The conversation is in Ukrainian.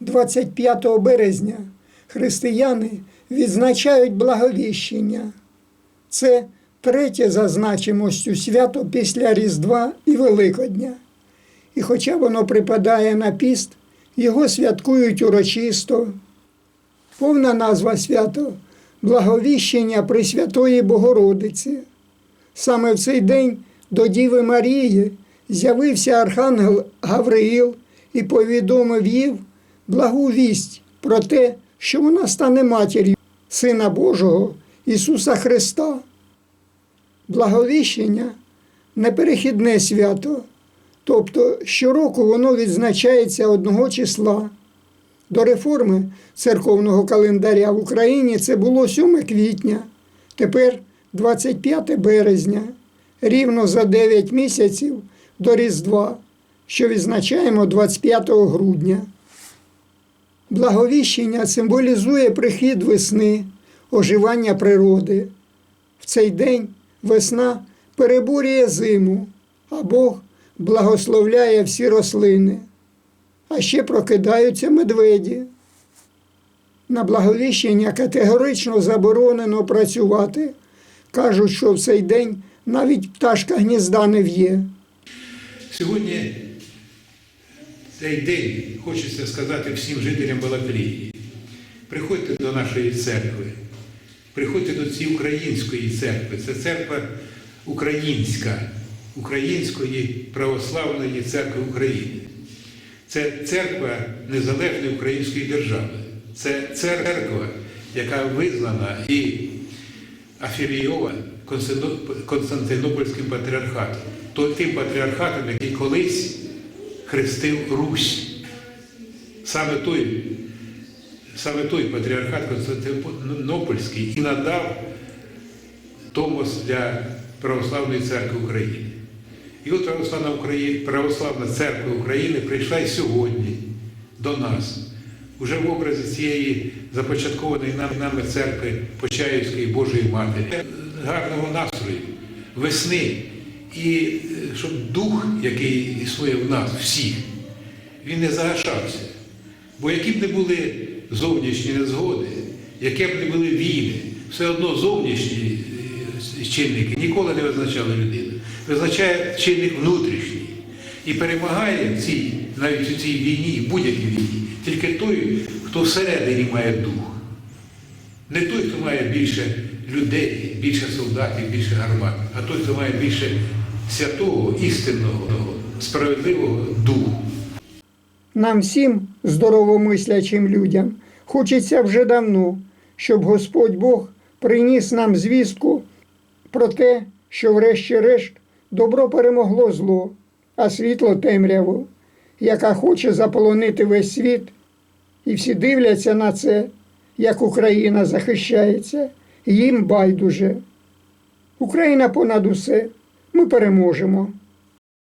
25 березня християни відзначають благовіщення. Це третє за значимостю свято після Різдва і Великодня. І хоча воно припадає на піст, його святкують урочисто. Повна назва свято Благовіщення Пресвятої Богородиці. Саме в цей день до Діви Марії з'явився архангел Гавриїл і повідомив їй благу вість про те, що вона стане матір'ю Сина Божого Ісуса Христа. Благовіщення неперехідне свято, тобто щороку воно відзначається одного числа. До реформи церковного календаря в Україні це було 7 квітня, тепер 25 березня, рівно за 9 місяців до Різдва, що відзначаємо 25 грудня. Благовіщення символізує прихід весни, оживання природи. В цей день весна переборює зиму, а Бог благословляє всі рослини. А ще прокидаються медведі. На благовіщення категорично заборонено працювати. Кажуть, що в цей день навіть пташка гнізда не в'є. Сьогодні цей день хочеться сказати всім жителям Балаклії. Приходьте до нашої церкви, приходьте до цієї української церкви. Це церква українська, Української православної церкви України. Це церква незалежної української держави. Це церква, яка визнана і афілійована Константинопольським патріархатом, то тим патріархатом, який колись хрестив Русь. Саме той, саме той патріархат Константинопольський і надав Томос для Православної церкви України. І от Православна, Україна, Православна церква України прийшла і сьогодні до нас, уже в образі цієї започаткованої нами церкви Почаївської Божої Матері, гарного настрою, весни. І е, щоб дух, який існує в нас, всіх, він не загашався. Бо які б не були зовнішні незгоди, яке б не були війни, все одно зовнішні е, чинники ніколи не визначали людину. Визначає чинник внутрішній. І перемагає в цій, навіть у цій війні, будь-якій війні, тільки той, хто всередині має дух. Не той, хто має більше людей, більше солдатів, більше гармат, а той, хто має більше святого, істинного, справедливого духу. Нам всім, здоровомислячим людям, хочеться вже давно, щоб Господь Бог приніс нам звістку про те, що, врешті-решт, добро перемогло зло, а світло темряву, яка хоче заполонити весь світ, і всі дивляться на це, як Україна захищається, їм байдуже. Україна понад усе, ми переможемо.